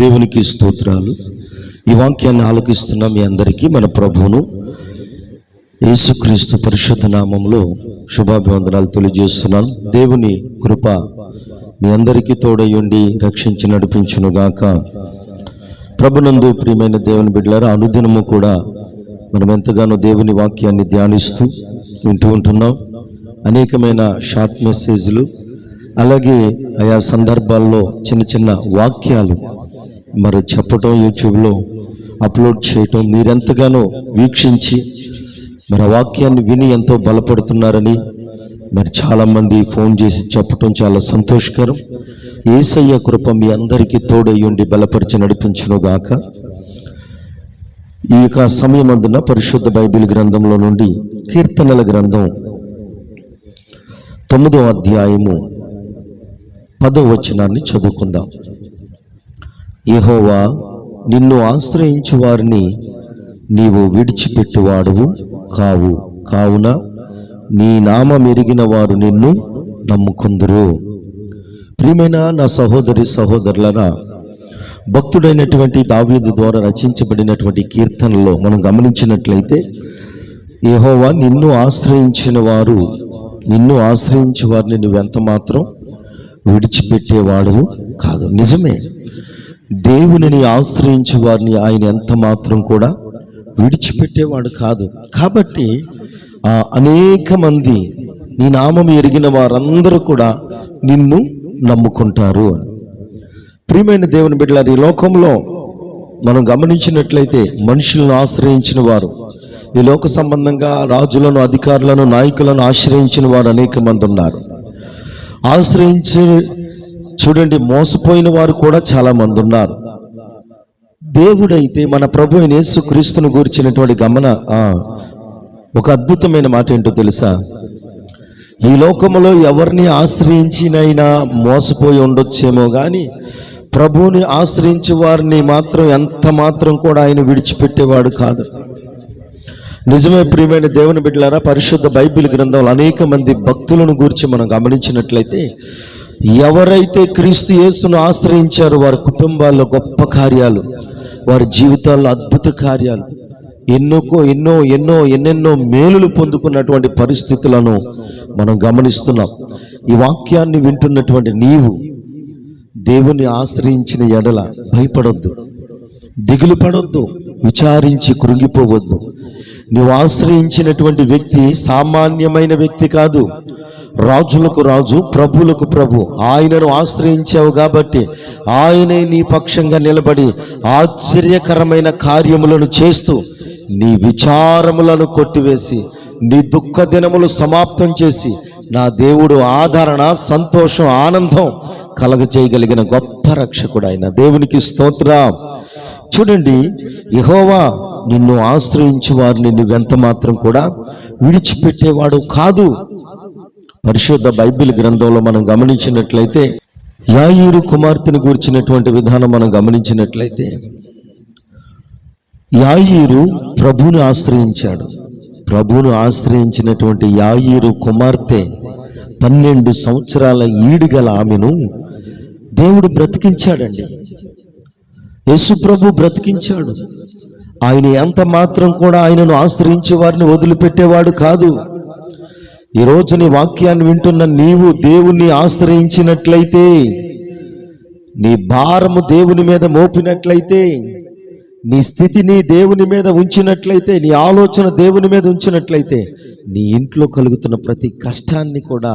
దేవునికి స్తోత్రాలు. ఈ వాక్యాన్ని ఆలోకిస్తున్న మీ అందరికీ మన ప్రభువును యేసుక్రీస్తు పరిశుద్ధ నామంలో శుభాభివందనాలు తెలియజేస్తున్నాను. దేవుని కృప మీ అందరికీ తోడై ఉండి రక్షించి నడిపించును గాక. ప్రభునందు ప్రియమైన దేవుని బిడ్డలారా అనుదినము కూడా మనం ఎంతగానో దేవుని వాక్యాన్ని ధ్యానిస్తూ వింటూ ఉంటున్నాం. అనేకమైన షార్ట్ మెసేజ్లు అలాగే ఆయా సందర్భాల్లో చిన్న చిన్న వాక్యాలు మరి చెప్పటం యూట్యూబ్లో అప్లోడ్ చేయటం మీరెంతగానో వీక్షించి మరి వాక్యాన్ని విని ఎంతో బలపడుతున్నారని మరి చాలామంది ఫోన్ చేసి చెప్పటం చాలా సంతోషకరం. ఏసయ్య కృప మీ అందరికీ తోడై ఉండి బలపరిచి నడిపించును గాక ఈ యొక్క సమయం అందున పరిశుద్ధ బైబిల్ గ్రంథంలో నుండి కీర్తనల గ్రంథం తొమ్మిదో అధ్యాయము పదో వచనాన్ని చదువుకుందాం. యహోవా నిన్ను ఆశ్రయించు వారిని నీవు విడిచిపెట్టువాడువు కావు. కావున నీ నామ మెరిగిన వారు నిన్ను నమ్ముకుందురు. ప్రియమైన నా సహోదరి సహోదరులరా భక్తుడైనటువంటి దావీదు ద్వారా రచించబడినటువంటి కీర్తనలో మనం గమనించినట్లయితే యహోవా నిన్ను ఆశ్రయించిన వారు నిన్ను ఆశ్రయించే వారిని నువ్వెంత మాత్రం విడిచిపెట్టేవాడు కాదు. నిజమే. దేవునిని ఆశ్రయించే వారిని ఆయన ఎంత మాత్రం కూడా విడిచిపెట్టేవాడు కాదు. కాబట్టి అనేక మంది నీ నామం ఎరిగిన వారందరూ కూడా నిన్ను నమ్ముకుంటారు అని. ప్రియమైన దేవుని బిడ్డలారు ఈ లోకంలో మనం గమనించినట్లయితే మనుషులను ఆశ్రయించిన వారు ఈ లోక సంబంధంగా రాజులను అధికారులను నాయకులను ఆశ్రయించిన వారు అనేక మంది ఉన్నారు. ఆశ్రయించే చూడండి మోసపోయిన వారు కూడా చాలామంది ఉన్నారు దేవుడైతే మన ప్రభు అయిన యేసుక్రీస్తును గురించినటువంటి గమన ఒక అద్భుతమైన మాట ఏంటో తెలుసా? ఈ లోకములో ఎవరిని ఆశ్రయించినైనా మోసపోయి ఉండొచ్చేమో కానీ ప్రభువుని ఆశ్రయించి వారిని మాత్రం ఎంత మాత్రం కూడా ఆయన విడిచిపెట్టేవాడు కాదు. నిజమే ప్రియమైన దేవుని బిడ్డలారా పరిశుద్ధ బైబిల్ గ్రంథంలో అనేక మంది భక్తులను గురించి మనం గమనించినట్లయితే ఎవరైతే క్రీస్తు యేసును ఆశ్రయించారో వారి కుటుంబాల్లో గొప్ప కార్యాలు వారి జీవితాల్లో అద్భుత కార్యాలు ఎన్నోకో ఎన్నో ఎన్నో ఎన్నెన్నో మేలులు పొందుకున్నటువంటి పరిస్థితులను మనం గమనిస్తున్నాం. ఈ వాక్యాన్ని వింటున్నటువంటి నీవు దేవుని ఆశ్రయించిన ఎడల భయపడొద్దు దిగులు పడొద్దు విచారించి కృంగిపోవద్దు. నువ్వు ఆశ్రయించినటువంటి వ్యక్తి సామాన్యమైన వ్యక్తి కాదు. రాజులకు రాజు ప్రభులకు ప్రభు. ఆయనను ఆశ్రయించావు కాబట్టి ఆయనే నీ పక్షంగా నిలబడి ఆశ్చర్యకరమైన కార్యములను చేస్తూ నీ విచారములను కొట్టివేసి నీ దుఃఖ దినములు సమాప్తం చేసి నా దేవుడు ఆదరణ సంతోషం ఆనందం కలగ చేయగలిగిన గొప్ప రక్షకుడు ఆయన. దేవునికి స్తోత్రం. చూడండి యహోవా నిన్ను ఆశ్రయించి వారిని నువ్వెంత మాత్రం కూడా విడిచిపెట్టేవాడు కాదు. పరిశుద్ధ బైబిల్ గ్రంథంలో మనం గమనించినట్లయితే యాయూరు కుమార్తెను గురించినటువంటి విధానం మనం గమనించినట్లయితే యాయూరు ప్రభుని ఆశ్రయించాడు. ప్రభువును ఆశ్రయించినటువంటి యాయూరు కుమార్తె పన్నెండు సంవత్సరాల ఈడుగల ఆమెను దేవుడు బ్రతికించాడండి. యేసు ప్రభు బ్రతికించాడు. ఆయన ఎంత మాత్రం కూడా ఆయనను ఆశ్రయించే వారిని వదిలిపెట్టేవాడు కాదు. ఈ రోజు నీ వాక్యాన్ని వింటున్న నీవు దేవుణ్ణి ఆశ్రయించినట్లయితే నీ భారము దేవుని మీద మోపినట్లయితే నీ స్థితిని దేవుని మీద ఉంచినట్లయితే నీ ఆలోచన దేవుని మీద ఉంచినట్లయితే నీ ఇంట్లో కలుగుతున్న ప్రతి కష్టాన్ని కూడా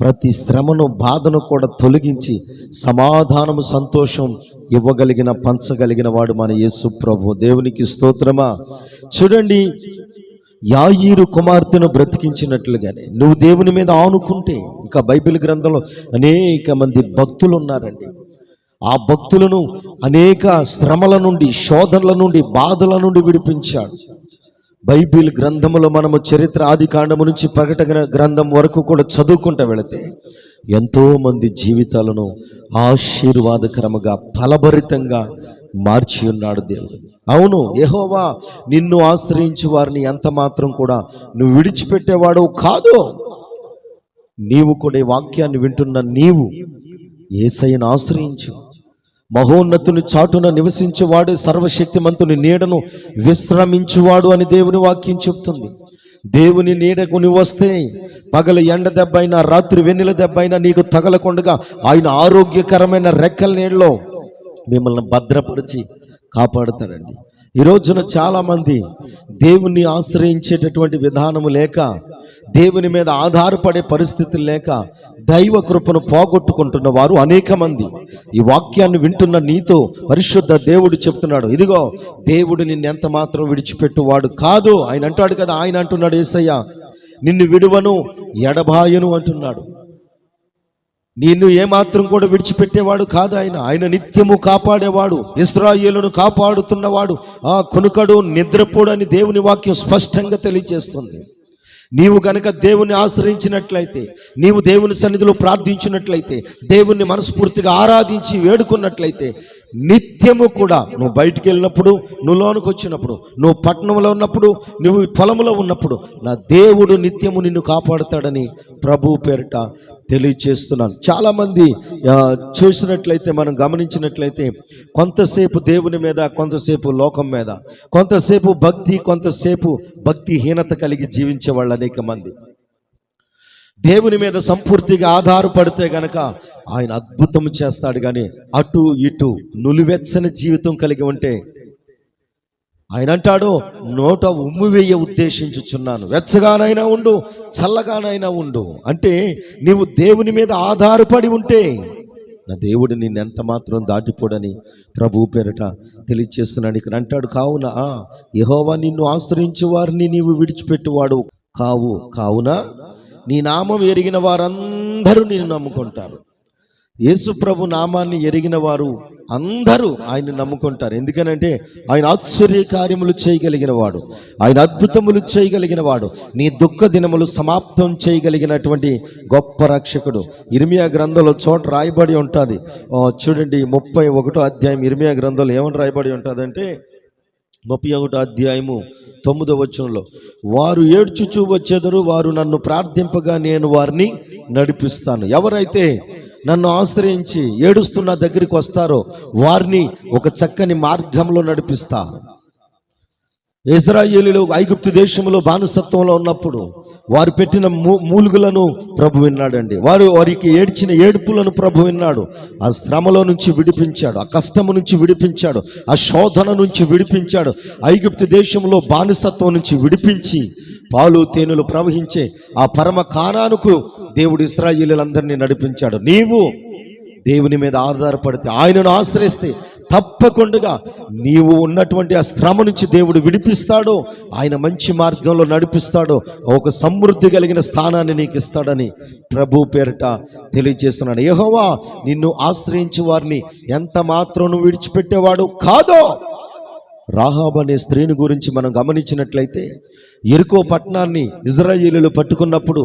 ప్రతి శ్రమను బాధను కూడా తొలగించి సమాధానము సంతోషం ఇవ్వగలిగిన పంచగలిగిన వాడు మన యేసు ప్రభు. దేవునికి స్తోత్రమా? చూడండి యాయిరు కుమార్తెను బ్రతికించినట్లుగానే నువ్వు దేవుని మీద ఆనుకుంటే ఇంకా బైబిల్ గ్రంథంలో అనేక మంది భక్తులు ఉన్నారండి ఆ భక్తులను అనేక శ్రమల నుండి శోధనల నుండి బాధల నుండి విడిపించాడు. బైబిల్ గ్రంథములో మనము చరిత్ర ఆది కాండము నుంచి ప్రకటన గ్రంథం వరకు కూడా చదువుకుంటూ వెళితే ఎంతోమంది జీవితాలను ఆశీర్వాదకరముగా ఫలభరితంగా మార్చి ఉన్నాడు దేవుడు. అవును యెహోవా నిన్ను ఆశ్రయించు వారిని ఎంత మాత్రం కూడా నువ్వు విడిచిపెట్టేవాడు కాదు. నీవు కూడా ఈ వాక్యాన్ని వింటున్న నీవు ఏసైను ఆశ్రయించు. మహోన్నతుని చాటున నివసించేవాడు సర్వశక్తిమంతుని నీడను విశ్రమించువాడు అని దేవుని వాక్యం చెప్తుంది. దేవుని నీడకు నువ్వు వస్తే పగల ఎండ దెబ్బ అయినా రాత్రి వెన్నెల దెబ్బ అయినా నీకు తగలకుండగా ఆయన ఆరోగ్యకరమైన రెక్కల నీడలో మిమ్మల్ని భద్రపరిచి కాపాడుతాడండి. ఈ రోజున చాలామంది దేవుణ్ణి ఆశ్రయించేటటువంటి విధానము లేక దేవుని మీద ఆధారపడే పరిస్థితులు లేక దైవ కృపను పోగొట్టుకుంటున్న వారు అనేక మంది. ఈ వాక్యాన్ని వింటున్న నీతో పరిశుద్ధ దేవుడు చెప్తున్నాడు ఇదిగో దేవుడు నిన్ను ఎంత మాత్రం విడిచిపెట్టువాడు కాదు. ఆయన అంటాడు కదా ఆయన అంటున్నాడు ఏసయ్య నిన్ను విడువను ఎడబాయను అంటున్నాడు. నిన్ను ఏమాత్రం కూడా విడిచిపెట్టేవాడు కాదు ఆయన. ఆయన నిత్యము కాపాడేవాడు ఇస్రాయేలును కాపాడుతున్నవాడు. ఆ కొనుకడు నిద్రపోడు అని దేవుని వాక్యం స్పష్టంగా తెలియజేస్తుంది. నీవు గనక దేవుని ఆశ్రయించినట్లయితే నీవు దేవుని సన్నిధిలో ప్రార్థించినట్లయితే దేవుణ్ణి మనస్ఫూర్తిగా ఆరాధించి వేడుకున్నట్లయితే నిత్యము కూడా నువ్వు బయటికి వెళ్ళినప్పుడు నువ్వు లోనికి వచ్చినప్పుడు నువ్వు పట్టణంలో ఉన్నప్పుడు నువ్వు పొలంలో ఉన్నప్పుడు నా దేవుడు నిత్యము నిన్ను కాపాడుతాడని ప్రభు పేరిట తెలియచేస్తున్నాను. చాలామంది చూసినట్లయితే మనం గమనించినట్లయితే కొంతసేపు దేవుని మీద కొంతసేపు లోకం మీద కొంతసేపు భక్తి కొంతసేపు భక్తిహీనత కలిగి జీవించే వాళ్ళు అనేక మంది. దేవుని మీద సంపూర్తిగా ఆధారపడితే గనక ఆయన అద్భుతం చేస్తాడు కానీ అటు ఇటు నులివెచ్చని జీవితం కలిగి ఉంటే ఆయన అంటాడు నోట ఉమ్ము వేయ ఉద్దేశించుచున్నాను. వెచ్చగానైనా ఉండు చల్లగానైనా ఉండు. అంటే నీవు దేవుని మీద ఆధారపడి ఉంటే నా దేవుడు నిన్ను ఎంత మాత్రం దాటిపోడని ప్రభు పేరట తెలియచేస్తున్నాడు. ఇక్కడ అంటాడు కావున యహోవా నిన్ను ఆశ్రయించు వారిని నీవు విడిచిపెట్టువాడు. కావు కావున నీ నామం ఎరిగిన వారందరూ నిన్ను నమ్ముకుంటారు. యేసుప్రభు నామాన్ని ఎరిగిన వారు అందరూ ఆయన నమ్ముకుంటారు. ఎందుకనంటే ఆయన ఆశ్చర్య కార్యములు చేయగలిగిన వాడు. ఆయన అద్భుతములు చేయగలిగిన వాడు. నీ దుఃఖ దినములు సమాప్తం చేయగలిగినటువంటి గొప్ప రక్షకుడు. ఇర్మియా గ్రంథంలో చోట రాయబడి ఉంటుంది. చూడండి ముప్పై ఒకటో అధ్యాయం ఇర్మియా గ్రంథంలో ఏమని రాయబడి ఉంటుందంటే ముప్పై ఒకటో అధ్యాయము తొమ్మిదో వచనంలో వారు ఏడ్చుచూ వచ్చేదరు వారు నన్ను ప్రార్థింపగా నేను వారిని నడిపిస్తాను. ఎవరైతే నన్ను ఆశ్రయించి ఏడుస్తున్న దగ్గరికి వస్తారో వారిని ఒక చక్కని మార్గంలో నడిపిస్తా. ఇజ్రాయేలీలో ఐగుప్తు దేశంలో బానిసత్వంలో ఉన్నప్పుడు వారు పెట్టిన మూ మూలుగులను ప్రభు విన్నాడండి. వారు వారికి ఏడ్చిన ఏడుపులను ప్రభు విన్నాడు. ఆ శ్రమలో నుంచి విడిపించాడు ఆ కష్టము నుంచి విడిపించాడు ఆ శోధన నుంచి విడిపించాడు ఐగుప్తు దేశంలో బానిసత్వం నుంచి విడిపించి పాలు తేనెలు ప్రవహించే ఆ పరమ కానానుకు దేవుడు ఇస్రాయిలందరినీ నడిపించాడు. నీవు దేవుని మీద ఆధారపడితే ఆయనను ఆశ్రయిస్తే తప్పకుండా నీవు ఉన్నటువంటి ఆ శ్రమ నుంచి దేవుడు విడిపిస్తాడు ఆయన మంచి మార్గంలో నడిపిస్తాడు ఒక సమృద్ధి కలిగిన స్థానాన్ని నీకు ఇస్తాడని ప్రభు పేరిట తెలియజేస్తున్నాడు యెహోవా నిన్ను ఆశ్రయించి వారిని ఎంత మాత్రం విడిచిపెట్టేవాడు కాదో రాహాబ్ అనే స్త్రీని గురించి మనం గమనించినట్లయితే ఎరుకో పట్టణాన్ని ఇజ్రాయేలీలు పట్టుకున్నప్పుడు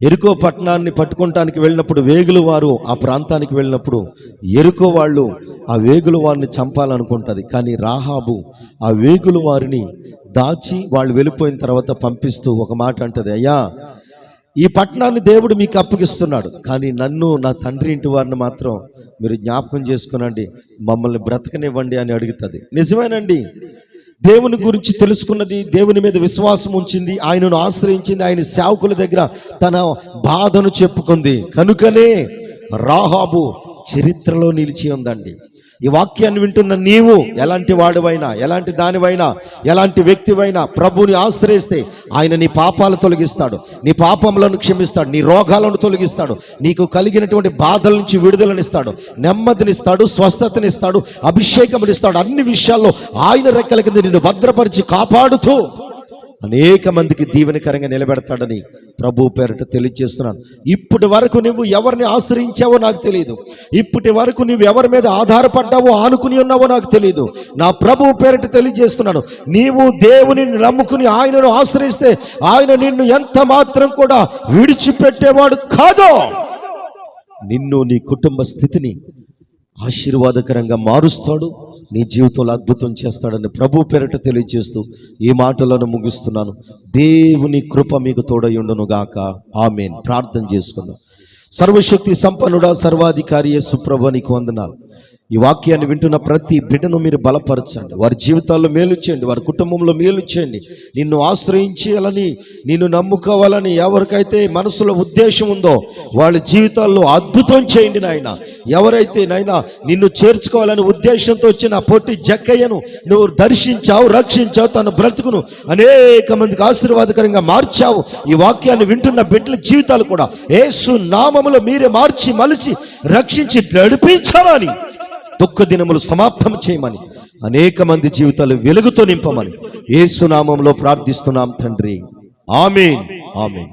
ఎరుకో పట్టణాన్ని పట్టుకోవటానికి వెళ్ళినప్పుడు వేగులు వారు ఆ ప్రాంతానికి వెళ్ళినప్పుడు ఎరుకో వాళ్ళు ఆ వేగులు వారిని చంపాలనుకుంటుంది. కానీ రాహాబు ఆ వేగులు వారిని దాచి వాళ్ళు వెళ్ళిపోయిన తర్వాత పంపిస్తూ ఒక మాట అంటది అయ్యా ఈ పట్టణాన్ని దేవుడు మీకు అప్పగిస్తున్నాడు. కానీ నన్ను నా తండ్రి ఇంటి వారిని మాత్రం మీరు జ్ఞాపకం చేసుకునండి మమ్మల్ని బ్రతకనివ్వండి అని అడుగుతుంది. నిజమేనండి. దేవుని గురించి తెలుసుకున్నది దేవుని మీద విశ్వాసం ఉంచింది ఆయనను ఆశ్రయించింది ఆయన సేవకుల దగ్గర తన బాధను చెప్పుకుంది. కనుకనే రాహాబు చరిత్రలో నిలిచి ఉందండి. ఈ వాక్యాన్ని వింటున్న నీవు ఎలాంటి వాడివైనా ఎలాంటి దానివైనా ఎలాంటి వ్యక్తివైనా ప్రభుని ఆశ్రయిస్తే ఆయన నీ పాపాలు తొలగిస్తాడు నీ పాపములను క్షమిస్తాడు నీ రోగాలను తొలగిస్తాడు నీకు కలిగినటువంటి బాధల నుంచి విడుదలనిస్తాడు నెమ్మదినిస్తాడు స్వస్థతనిస్తాడు అభిషేకమునిస్తాడు అన్ని విషయాల్లో ఆయన రెక్కల కింద నిన్ను భద్రపరిచి కాపాడుతూ అనేక మందికి దీవెనకరంగా నిలబెడతాడని ప్రభు పేరిట తెలియజేస్తున్నాను. ఇప్పటి వరకు నువ్వు ఎవరిని ఆశ్రయించావో నాకు తెలియదు ఇప్పటి వరకు నువ్వు ఎవరి మీద ఆధారపడ్డావో ఆనుకుని ఉన్నావో నాకు తెలియదు నా ప్రభు పేరిట తెలియజేస్తున్నాను. నీవు దేవుని నమ్ముకుని ఆయనను ఆశ్రయిస్తే ఆయన నిన్ను ఎంత మాత్రం కూడా విడిచిపెట్టేవాడు కాదో నిన్ను నీ కుటుంబ స్థితిని ఆశీర్వాదకరంగా మారుస్తాడు. నీ జీవితంలో అద్భుతం చేస్తాడని ప్రభు పెరట తెలియజేస్తూ ఈ మాటలను ముగిస్తున్నాను. దేవుని కృప మీకు తోడయుండునుగాక ఆమెన్. ప్రార్థన చేసుకుందాం. సర్వశక్తి సంపన్నుడా సర్వాధికారి సుప్రభ నీకు వందనాలు. ఈ వాక్యాన్ని వింటున్న ప్రతి బిడ్డను మీరు బలపరచండి. వారి జీవితాల్లో మేలు చేయండి. వారి కుటుంబంలో మేలు చేయండి. నిన్ను ఆశ్రయించాలని నిన్ను నమ్ముకోవాలని ఎవరికైతే మనసులో ఉద్దేశం ఉందో వాళ్ళ జీవితాల్లో అద్భుతం చేయండి నాయన. ఎవరైతే నాయన నిన్ను చేర్చుకోవాలని ఉద్దేశంతో వచ్చిన పొట్టి జక్కయ్యను నువ్వు దర్శించావు రక్షించావు తన బ్రతుకును అనేక మందికి ఆశీర్వాదకరంగా మార్చావు. ఈ వాక్యాన్ని వింటున్న బిడ్డల జీవితాలు కూడా ఏసు నామములో మీరే మార్చి మలిచి రక్షించి నడిపించాలని దుఃఖ దినములు సమాప్తం చేయమని అనేక మంది జీవితాలు వెలుగుతో నింపమని యేసు నామంలో ప్రార్థిస్తున్నాం తండ్రి. ఆమె ఆమె